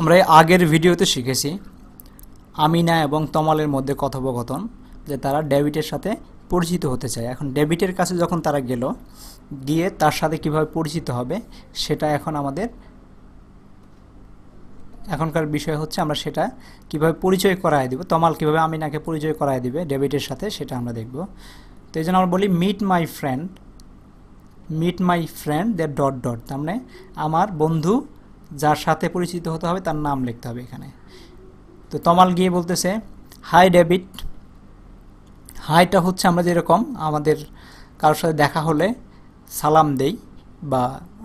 আমরা আগের ভিডিওতে শিখেছি আমিনা এবং তমালের মধ্যে কথোপকথন, যে তারা ডেভিডের সাথে পরিচিত হতে চায়। এখন ডেভিডের কাছে যখন তারা গেল, গিয়ে তার সাথে কীভাবে পরিচিত হবে, সেটা এখন আমাদের এখনকার বিষয় হচ্ছে আমরা সেটা কীভাবে পরিচয় করায় দিব, তমাল কীভাবে আমিনাকে পরিচয় করায় দিবে ডেভিডের সাথে, সেটা আমরা দেখব। তো এই জন্য আমরা বলি meet my friend meet my friend the dot dot তার মানে আমার বন্ধু যার সাথে পরিচিত হতে হবে, তার নাম লিখতে হবে এখানে। তো তমাল গিয়ে বলতেছে, হাই ডেভিড, হাইটা হচ্ছে আমরা যেরকম আমাদের কারোর সাথে দেখা হলে সালাম দেই বা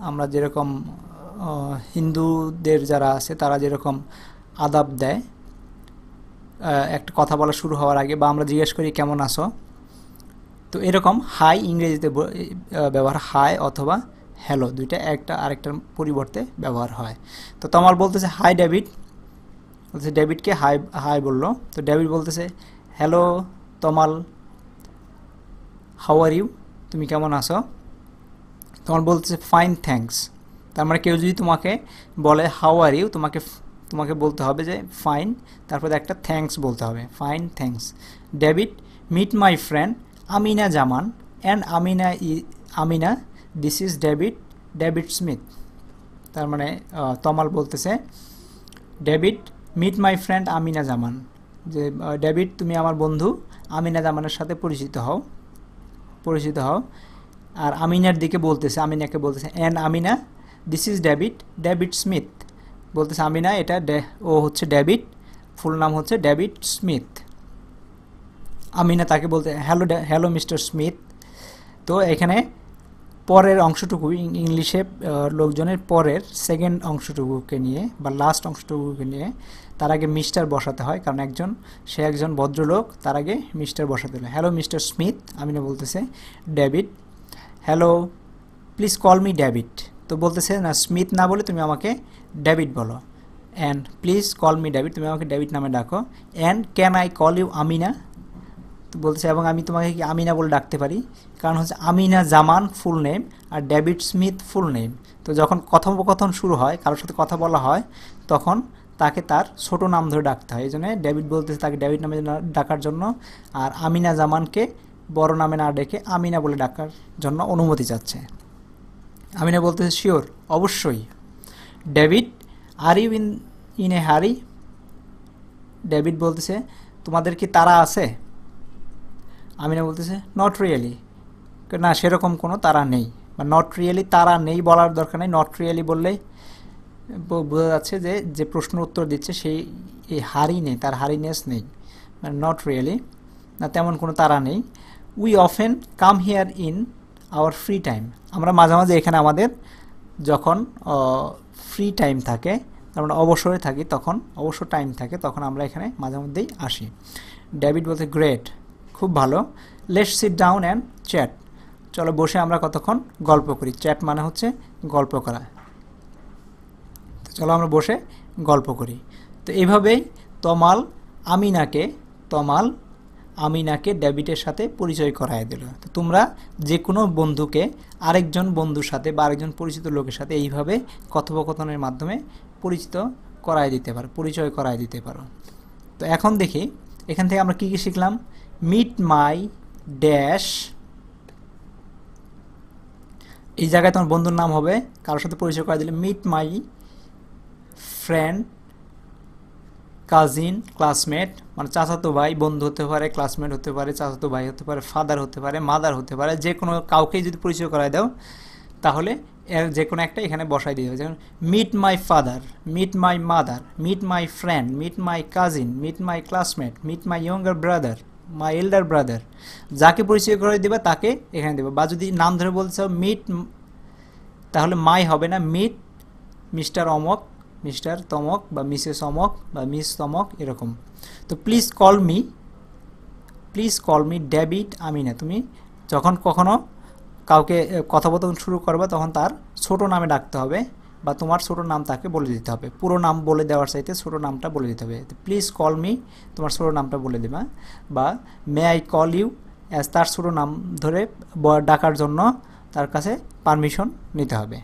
আমরা যেরকম হিন্দুদের যারা আছে তারা যেরকম আদাব দেয় একটা কথা বলা শুরু হওয়ার আগে বা আমরা জিজ্ঞেস করি, কেমন আছো? তো এরকম হাই ইংরেজিতে ব্যবহার, হাই অথবা হ্যালো দুইটা, একটা, আরেকটার পরিবর্তে ব্যবহার হয়। তো তমাল বলতেছে হাই ডেভিড বলতেছে ডেভিডকে হাই হাই বলল। তো ডেভিড বলতেছে hello Tamal. How are you তুমি কেমন আছো? তোমার বলতেছে ফাইন থ্যাঙ্কস তার মানে কেউ যদি তোমাকে বলে হাউ আর ইউ তোমাকে তোমাকে বলতে হবে যে ফাইন তারপরে একটা থ্যাঙ্কস বলতে হবে। Fine thanks David meet my friend Amina Zaman and Amina E Amina this is David David Smith তার মানে তমাল বলতেছে David meet my friend Amina Zaman. যে ডেভিড তুমি আমার বন্ধু, আমিনা জামানের সাথে পরিচিত হও। পরিচিত হও। আর আমিনার দিকে বলতেছে, আমিনাকে বলতেছে and Amina this is David David Smith বলতেছে, আমিনা, এটা ও হচ্ছে ডেভিড ফুল নাম হচ্ছে ডেভিড স্মিথ আমিনা তাকে বলতে হ্যালো হ্যালো মিস্টার স্মিথ তো এখানে পরের অংশটুকু ইংলিশে লোকজনের পরের সেকেন্ড অংশটুকুকে নিয়ে বা লাস্ট অংশটুকুকে নিয়ে তার আগে মিস্টার বসাতে হয়। কারণ একজন, সে একজন ভদ্রলোক, তার আগে মিস্টার বসাতে হলো হ্যালো মিস্টার স্মিথ আমিনা বলতেছে David hello please call me David তো বলতেছে, না স্মিথ না বলে তুমি আমাকে ডেভিড বলো। And please call me David তুমি আমাকে ডেভিড নামে ডাকো। And can I call you Amina বলতেছে এবং আমি তোমাকে কি আমিনা বলে ডাকতে পারি? কারণ হচ্ছে আমিনা জামান ফুল নেম আর ডেভিড স্মিথ ফুল নেম তো যখন কথোপকথন শুরু হয়, কারোর সাথে কথা বলা হয়, তখন তাকে তার ছোট নাম ধরে ডাকতে হয়। এই জন্য ডেভিড বলতেছে তাকে ডেভিড নামে ডাকার জন্য, আর আমিনা জামানকে বড় নামে না ডেকে আমিনা বলে ডাকার জন্য অনুমতি চাচ্ছে। আমিনা বলতেছে, শিওর, অবশ্যই। David, are you in in a hurry? David বলতেছে, তোমাদের কি তারা আছে? আমিনা বলতেছে নট রিয়েলি না, সেরকম কোনো তারা নেই। বা নট রিয়েলি তারা নেই বলার দরকার নেই। নট রিয়েলি বললেই বোঝা যাচ্ছে যে যে প্রশ্ন উত্তর দিচ্ছে সেই এই হারি নেই, তার হারিনেস নেই। মানে নট রিয়েলি না, তেমন কোনো তারা নেই। We often come here in our free time আমরা মাঝে মাঝে এখানে আমাদের যখন ফ্রি টাইম থাকে, আমরা অবসরে থাকি, তখন অবসর টাইম থাকে, তখন আমরা এখানে মাঝে মধ্যেই আসি। ডেভিড বলতে গ্রেট খুব ভালো। Let's sit down and chat চলো বসে আমরা কতক্ষণ গল্প করি। চ্যাট মানে হচ্ছে গল্প করা। তো চলো আমরা বসে গল্প করি। তো এইভাবেই তমাল আমিনাকে তমাল আমিনাকে ডেভিডের সাথে পরিচয় করায় দিল। তো তোমরা যে কোনো বন্ধুকে, আরেকজন বন্ধুর সাথে বা আরেকজন পরিচিত লোকের সাথে এইভাবে কথোপকথনের মাধ্যমে পরিচিত করায় দিতে পারো, পরিচয় করায় দিতে পারো। তো এখন দেখি, এখান থেকে আমরা কী কী শিখলাম? মিট মাই ড্যাশ এই জায়গায় তোমার বন্ধুর নাম হবে, কারোর সাথে পরিচয় করে দিলে meet my friend cousin classmate মানে চাচাতো ভাই, বন্ধু হতে পারে ক্লাসমেট হতে পারে, চাচাতো ভাই হতে পারে ফাদার হতে পারে মাদার হতে পারে, যে কোনো কাউকেই যদি পরিচয় করায় দাও, তাহলে এর যে কোনো একটা এখানে বসাই দিয়ে যেমন meet my father meet my mother meet my friend meet my cousin meet my classmate meet my younger brother my elder brother যাকে পরিচয় করে দেবে, তাকে এখানে দেবে। বা যদি নাম ধরে বলতে চাও মিট তাহলে মাই হবে না মিট মিস্টার অমক মিস্টার তমক বা মিসেস অমক বা মিস তমক এরকম। তো please call me please call me David Amina তুমি যখন কখনো কাউকে কথোপকথন শুরু করবে, তখন তার ছোট নামে ডাকতে হবে। বা তোমার ছোট নাম তাকে বলে দিতে হবে। পুরো নাম বলে দেওয়ার চাইতে ছোটো নামটা বলে দিতে হবে। প্লিজ কল মি তোমার ছোট নামটা বলে দেবা। বা may I call you as তার ছোট নাম ধরে ডাকার জন্য তার কাছে পারমিশন নিতে হবে।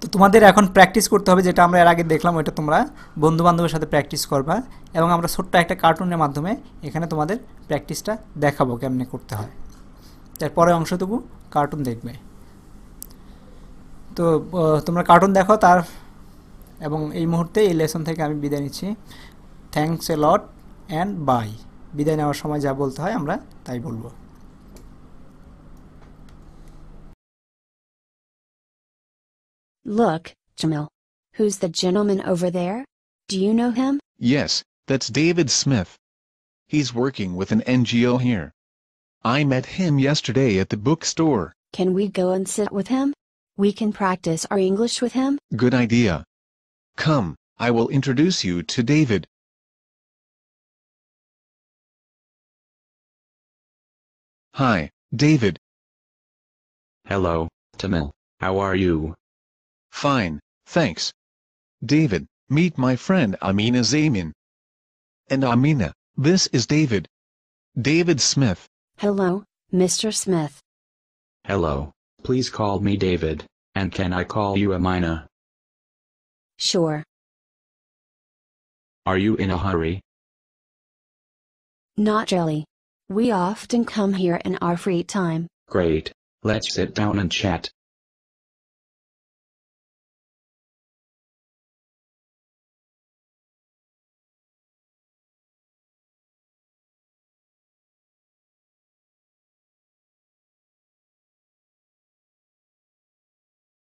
তো তোমাদের এখন প্র্যাকটিস করতে হবে, যেটা আমরা এর আগে দেখলাম, ওইটা তোমরা বন্ধু বান্ধবের সাথে প্র্যাকটিস করবা এবং আমরা ছোট্ট একটা কার্টুনের মাধ্যমে এখানে তোমাদের প্র্যাকটিসটা দেখাবো কেমনে করতে হয়। তার পরের অংশটুকু কার্টুন দেখবে। তো তোমরা কার্টুন দেখো তার এবং এই মুহূর্তে এই লেসন থেকে আমি বিদায় নিচ্ছি thanks a lot and bye বিদায় নেওয়ার সময় যা বলতে হয় আমরা তাই বলব Look, Jamil. Who's the gentleman over there? Do you know him? Yes, that's David Smith. He's working with an NGO here. I met him yesterday at the bookstore. Can we go and sit with him? We can practice our English with him. Good idea. Come, I will introduce you to David. Hi, David. Hello, Tamil. How are you? Fine, thanks. David, meet my friend Amina Zamin. And Amina, this is David. David Smith. Hello, Mr. Smith. Hello, please call me David, and can I call you Amina? Sure. Are you in a hurry? Not really. We often come here in our free time. Great, let's sit down and chat.